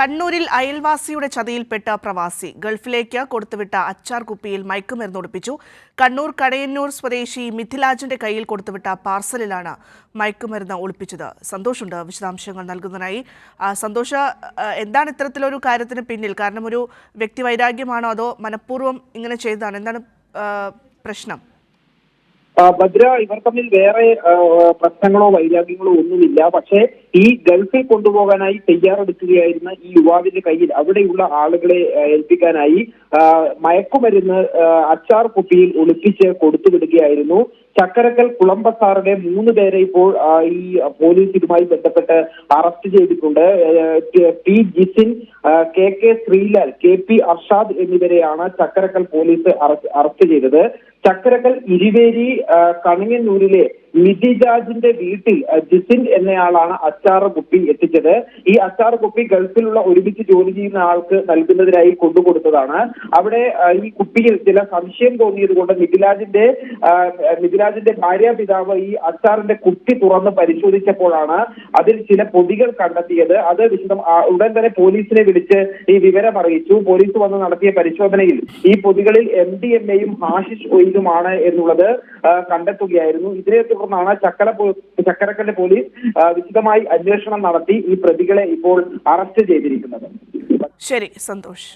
കണ്ണൂരിൽ അയൽവാസിയുടെ ചതിയിൽപ്പെട്ട പ്രവാസി ഗൾഫിലേക്ക് കൊടുത്തുവിട്ട അച്ചാർ കുപ്പിയിൽ മയക്കുമരുന്ന് ഒളിപ്പിച്ചു കണ്ണൂർ കടയന്നൂർ സ്വദേശി മിഥിലാജിന്റെ കയ്യിൽ കൊടുത്തുവിട്ട പാർസലിലാണ് മയക്കുമരുന്ന് ഒളിപ്പിച്ചത്. സന്തോഷുണ്ട് വിശദാംശങ്ങൾ നൽകുന്നതിനായി. സന്തോഷ എന്താണ് ഇത്തരത്തിലൊരു കാര്യത്തിന് പിന്നിൽ? കാരണം ഒരു വ്യക്തി വൈരാഗ്യമാണോ അതോ മനഃപൂർവം ഇങ്ങനെ ചെയ്തതാണ്? എന്താണ് പ്രശ്നം? ഭദ്ര ഇവർ തമ്മിൽ വേറെ പ്രശ്നങ്ങളോ വൈരാഗ്യങ്ങളോ ഒന്നുമില്ല. പക്ഷേ ഈ ഗൾഫിൽ കൊണ്ടുപോകാനായി തയ്യാറെടുക്കുകയായിരുന്ന ഈ യുവാവിന്റെ കയ്യിൽ അവിടെയുള്ള ആളുകളെ ഏൽപ്പിക്കാനായി മയക്കുമരുന്ന് അച്ചാർ കുപ്പിയിൽ ഒളിപ്പിച്ച് കൊടുത്തുവിടുകയായിരുന്നു. ചക്കരക്കൽ കുളമ്പസാറിനെ മൂന്ന് പേരെ ഇപ്പോൾ ഈ പോലീസ് ഇതുമായി ബന്ധപ്പെട്ട് അറസ്റ്റ് ചെയ്തിട്ടുണ്ട്. P Jisin K K Sreelal K P Arshad എന്നിവരെയാണ് ചക്കരക്കൽ പോലീസ് അറസ്റ്റ് ചെയ്തത്. ചക്കരക്കൽ ഇരുവേരി ആ, കണിങ്ങന്നൂരിലെ മിഥിജാജിന്റെ വീട്ടിൽ ജിസിൻ എന്നയാളാണ് അച്ചാർ കുപ്പി എത്തിച്ചത്. ഈ അച്ചാർ കുപ്പി ഗൾഫിലുള്ള ഒരുമിച്ച് ജോലി ചെയ്യുന്ന ആൾക്ക് നൽകുന്നതിനായി കൊണ്ടുകൊടുത്തതാണ്. അവിടെ ഈ കുപ്പിയിൽ ചില സംശയം തോന്നിയത് കൊണ്ട് മിഥിലാജിന്റെ മിഥിലാജിന്റെ ഭാര്യാപിതാവ് ഈ അച്ചാറിന്റെ കുപ്പി തുറന്ന് പരിശോധിച്ചപ്പോഴാണ് അതിൽ ചില പൊതികൾ കണ്ടെത്തിയത്. അത് വിശദം ഉടൻ തന്നെ പോലീസിനെ വിളിച്ച് ഈ വിവരം അറിയിച്ചു. പോലീസ് വന്ന് നടത്തിയ പരിശോധനയിൽ ഈ പൊതികളിൽ എം ഡി എം എയും ഹാഷിഷ് ഓയിലുമാണ് എന്നുള്ളത് കണ്ടെത്തുകയായിരുന്നു. ഇതിനെ തുടർന്നാണ് ചക്കര ചക്കരക്കല്ല് പോലീസ് വിശദമായി അന്വേഷണം നടത്തി ഈ പ്രതികളെ ഇപ്പോൾ അറസ്റ്റ് ചെയ്തിരിക്കുന്നത്. ശരി സന്തോഷ്.